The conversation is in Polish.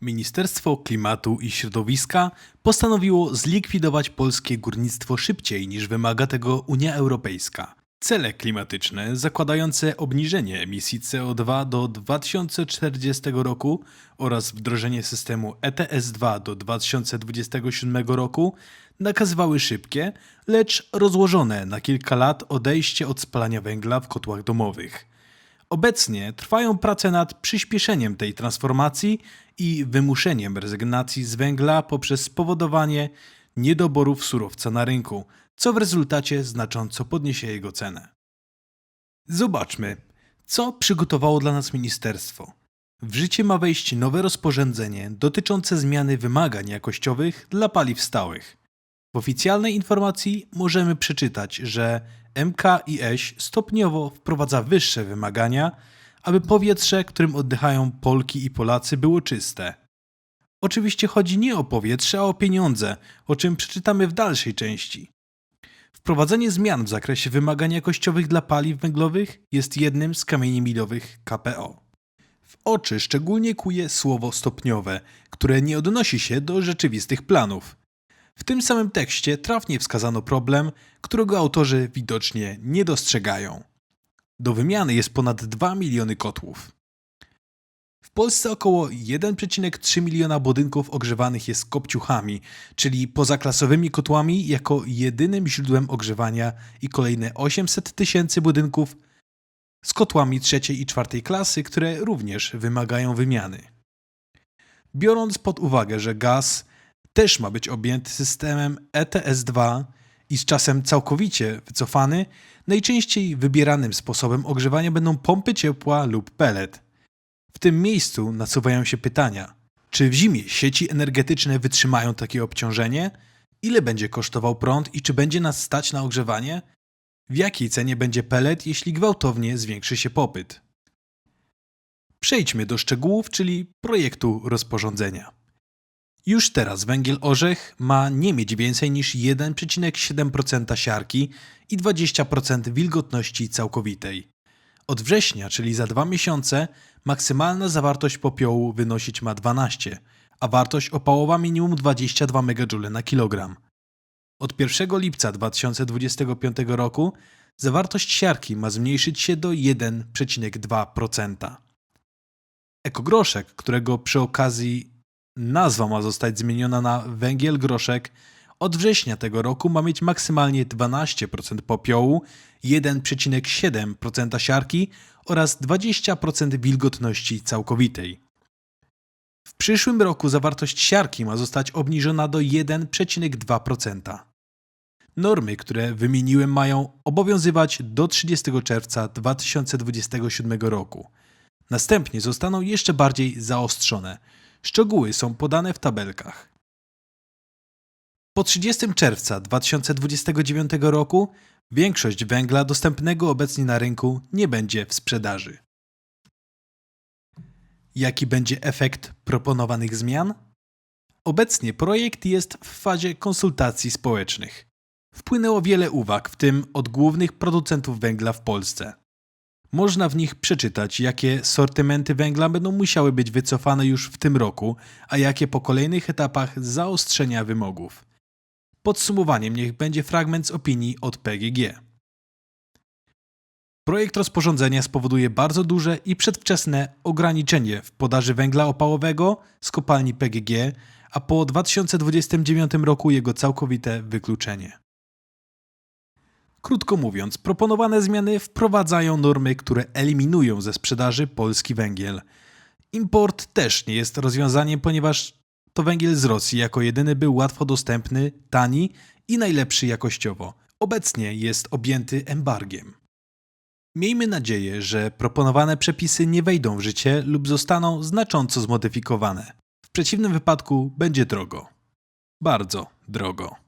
Ministerstwo Klimatu i Środowiska postanowiło zlikwidować polskie górnictwo szybciej niż wymaga tego Unia Europejska. Cele klimatyczne zakładające obniżenie emisji CO2 do 2040 roku oraz wdrożenie systemu ETS-2 do 2027 roku nakazywały szybkie, lecz rozłożone na kilka lat odejście od spalania węgla w kotłach domowych. Obecnie trwają prace nad przyspieszeniem tej transformacji i wymuszeniem rezygnacji z węgla poprzez spowodowanie niedoborów surowca na rynku, co w rezultacie znacząco podniesie jego cenę. Zobaczmy, co przygotowało dla nas ministerstwo. W życie ma wejść nowe rozporządzenie dotyczące zmiany wymagań jakościowych dla paliw stałych. W oficjalnej informacji możemy przeczytać, że MKiS stopniowo wprowadza wyższe wymagania, aby powietrze, którym oddychają Polki i Polacy, było czyste. Oczywiście chodzi nie o powietrze, a o pieniądze, o czym przeczytamy w dalszej części. Wprowadzenie zmian w zakresie wymagań jakościowych dla paliw węglowych jest jednym z kamieni milowych KPO. W oczy szczególnie kuje słowo stopniowe, które nie odnosi się do rzeczywistych planów. W tym samym tekście trafnie wskazano problem, którego autorzy widocznie nie dostrzegają. Do wymiany jest ponad 2 miliony kotłów. W Polsce około 1,3 miliona budynków ogrzewanych jest kopciuchami, czyli pozaklasowymi kotłami jako jedynym źródłem ogrzewania i kolejne 800 tysięcy budynków z kotłami trzeciej i czwartej klasy, które również wymagają wymiany. Biorąc pod uwagę, że gaz też ma być objęty systemem ETS-2 i z czasem całkowicie wycofany, najczęściej wybieranym sposobem ogrzewania będą pompy ciepła lub pelet. W tym miejscu nasuwają się pytania: czy w zimie sieci energetyczne wytrzymają takie obciążenie? Ile będzie kosztował prąd i czy będzie nas stać na ogrzewanie? W jakiej cenie będzie pelet, jeśli gwałtownie zwiększy się popyt? Przejdźmy do szczegółów, czyli projektu rozporządzenia. Już teraz węgiel orzech ma nie mieć więcej niż 1,7% siarki i 20% wilgotności całkowitej. Od września, czyli za dwa miesiące, maksymalna zawartość popiołu wynosić ma 12, a wartość opałowa minimum 22 MJ na kilogram. Od 1 lipca 2025 roku zawartość siarki ma zmniejszyć się do 1,2%. Ekogroszek, którego przy okazji nazwa ma zostać zmieniona na węgiel groszek, od września tego roku ma mieć maksymalnie 12% popiołu, 1,7% siarki oraz 20% wilgotności całkowitej. W przyszłym roku zawartość siarki ma zostać obniżona do 1,2%. Normy, które wymieniłem, mają obowiązywać do 30 czerwca 2027 roku. Następnie zostaną jeszcze bardziej zaostrzone. Szczegóły są podane w tabelkach. Po 30 czerwca 2029 roku większość węgla dostępnego obecnie na rynku nie będzie w sprzedaży. Jaki będzie efekt proponowanych zmian? Obecnie projekt jest w fazie konsultacji społecznych. Wpłynęło wiele uwag, w tym od głównych producentów węgla w Polsce. Można w nich przeczytać, jakie sortymenty węgla będą musiały być wycofane już w tym roku, a jakie po kolejnych etapach zaostrzenia wymogów. Podsumowaniem niech będzie fragment z opinii od PGG. Projekt rozporządzenia spowoduje bardzo duże i przedwczesne ograniczenie w podaży węgla opałowego z kopalni PGG, a po 2029 roku jego całkowite wykluczenie. Krótko mówiąc, proponowane zmiany wprowadzają normy, które eliminują ze sprzedaży polski węgiel. Import też nie jest rozwiązaniem, ponieważ to węgiel z Rosji jako jedyny był łatwo dostępny, tani i najlepszy jakościowo. Obecnie jest objęty embargiem. Miejmy nadzieję, że proponowane przepisy nie wejdą w życie lub zostaną znacząco zmodyfikowane. W przeciwnym wypadku będzie drogo. Bardzo drogo.